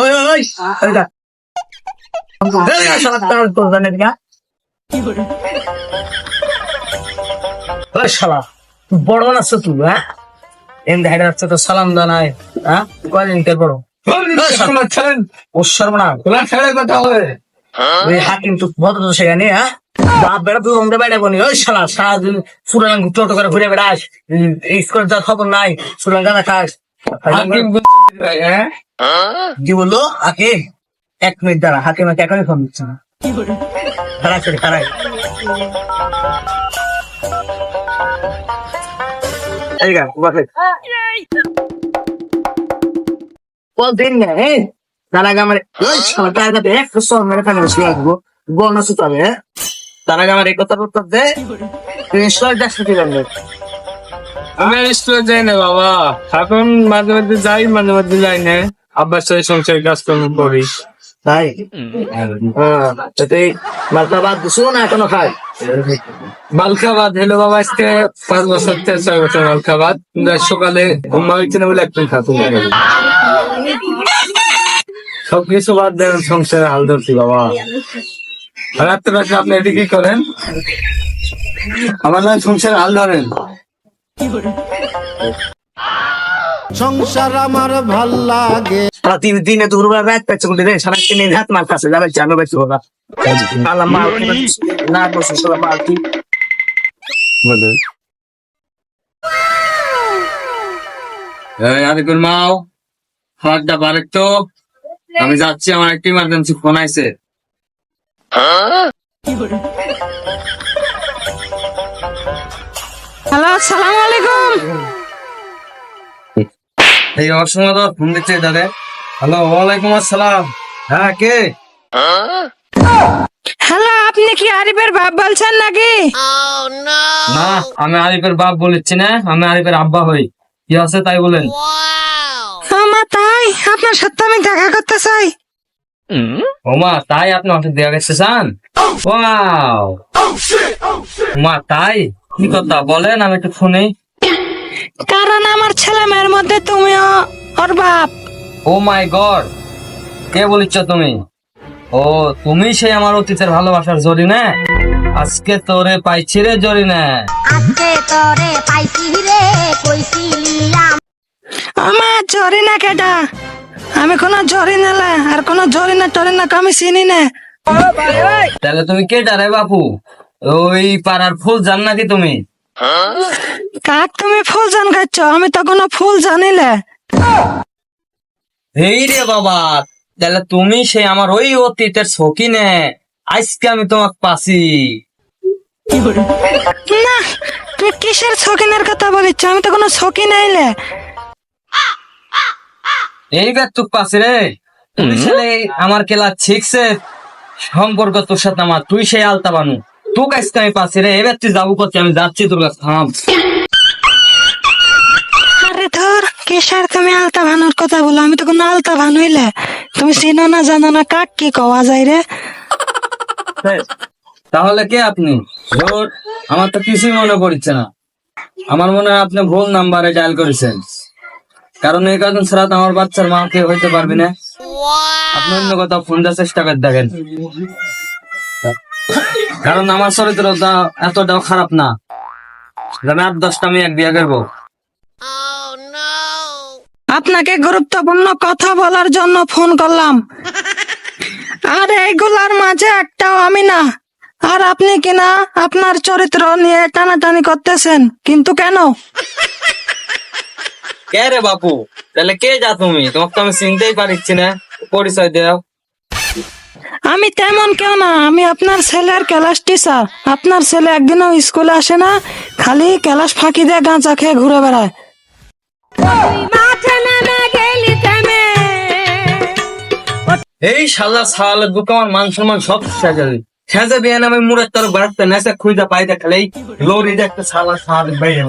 ওই ওই শালা বড় নাচ তুই হ্যাঁ? এম দেখা যাচ্ছে তো সালাম দানায় হ্যাঁ? কয়দিন কে বড়? ও ওই হাকিম তো ভদ্র তো সেখানে হ্যাঁ? বাপ বেড়া তুই ওই শালা সারাদিন সুরাং টোটো করে ঘুরে বেড়াস স্কুল যা খবর নাই সুরাং গানা খাস। কি বলল? হাকিম? এক মিনিট দাঁড়া হাকিম আমাকে এখনই ফোন দিচ্ছে না। খারাপ করে খারাপ এই গা বাসে বল দিন না হ্যাঁ? তার আগে আমার ওই শালা তার কাছে এক সর মেরে ফেলে বসে রাখব বল না সুতাবে হ্যাঁ? তার আগে আমার এই কথা দেখতে দিলাম আমি আর স্কুলে যাই না বাবা। এখন মাঝে মাঝে যাই মাঝে মাঝে যাই না। আব্বার সাথে সংসারের কাজকর্ম করি। তাই? হ্যাঁ তাতে বাদ দিছো না এখনও খাই মালখাবাদ হলো বাবা আজকে পাঁচ বছর থেকে ছয় বছর মালখাবাদ। কিন্তু সকালে ঘুমা হয়েছে না বলে একদিন খাতুন সব কিছু বাদ দেন সংসারে হাল ধরছি বাবা। রাত্রে রাত্রে আপনি এটি কি করেন। আমার নাম সংসারে হাল ধরেন। সংসার আমার ভালো লাগে। সারা তিন দিনে দুপুরবেলা রাত পাচ্ছে বলে রে সারা তিন হাত মার কাছে যাবে জানো বেশি বাবা আল্লাহ মাল না বসে সারা মাল কি? এই আরেকুর মাও হাতটা বারেক তো আমি যাচ্ছি আমার একটা ইমার্জেন্সি ফোন আইছে। হ্যালো আসসালামু আলাইকুম। এই অসময় তো ফোন দিচ্ছে দাদা হ্যালো ওয়ালাইকুম আসসালাম। হ্যাঁ কে? হ্যালো আপনি কি আরিফের বাপ বলছেন নাকি? না আমি আরিফের বাপ বলেছি না আমি আরিফের আব্বা হই। কি আছে তাই বলেন। আমার তাই? আপনার সাথে আমি দেখা করতে চাই। ওমা তাই আপনি অফিস দেওয়া গেছে চান? ওয়াও। ওমা তাই? কি কথা বলেন আমি একটু শুনি। কারণ আমার ছেলে মেয়ের মধ্যে তুমিও ওর বাপ। ও মাই গড কে বলিচ্ছ তুমি? ও তুমি সেই আমার অতীতের ভালোবাসার জড়ি না আজকে তোরে পাইছি রে জড়ি না আজকে তোরে পাইছি রে কইছিলাম আমার জরি না কেটা আমি কোনো জরি নালে আর কোনো জরি না টরি না আমি চিনি না। তাহলে তুমি কে রে বাপু? ওই পাড়ার ফুল জান নাকি তুমি? কাক তুমি ফুল জান খাচ্ছ? আমি তো কোনো ফুল জানিলে এই রে বাবা তাহলে তুমি সেই আমার ওই অতীতের সখী নে আজকে আমি তোমাকে পাচ্ছি না তুমি কিসের শখিনের কথা বলিচ্ছ? আমি তো কোনো শখি নাইলে এই ব্যাগ তুক পাচ্ছি রে। তুই ছেলে আমার কেলা শিখছে সম্পর্ক তোর সাথে আমার তুই সেই আলতা বানু। আমি পাচ্ছি রে এবার তুই যাব করছি আমি যাচ্ছি তোর কাছে থাম। আরে ধর কিসের তুমি আলতা ভানুর কথা বলো? আমি তো কোনো আলতা তুমি চিনো না জানো না কাক কি কওয়া যায় রে? তাহলে কে আপনি? ধর আমার তো কিছুই মনে পড়ছে না। আমার মনে হয় আপনি ভুল নাম্বারে ডায়াল করেছেন। কারণ এই কারণ ছাড়া তো আমার বাচ্চার মা কে হইতে পারবি না। আপনি অন্য কোথাও ফোন দেওয়ার চেষ্টা করে দেখেন। কারণ আমার চরিত্রটা এতটাও খারাপ না আমি আট দশটা আমি এক বিয়ে করব। আপনাকে গুরুত্বপূর্ণ কথা বলার জন্য ফোন করলাম। আর এইগুলার মাঝে একটাও আমি না। আর আপনি কিনা আপনার চরিত্র নিয়ে টানাটানি করতেছেন কিন্তু কেন? কে রে বাপু? তাহলে কে যা তুমি? তোমাকে তো আমি চিনতেই পারছি না। পরিচয় দাও। আমি তেমন কেউ না, আমি আপনার ছেলের ক্লাস টিচার আপনার ছেলে একদিনও স্কুলে আসে না, খালি ক্লাস ফাঁকি দিয়ে গাঁজা খেয়ে ঘুরে বেড়ায়। এই সাজা সাল আমার মান সম্মান সব সাজালি সাজা বিয়ে নামে মুড়ের তোর বাড়তে নেশা খুঁজা পাইতে খালি লরি দেখতে সালা সাল বেয়ে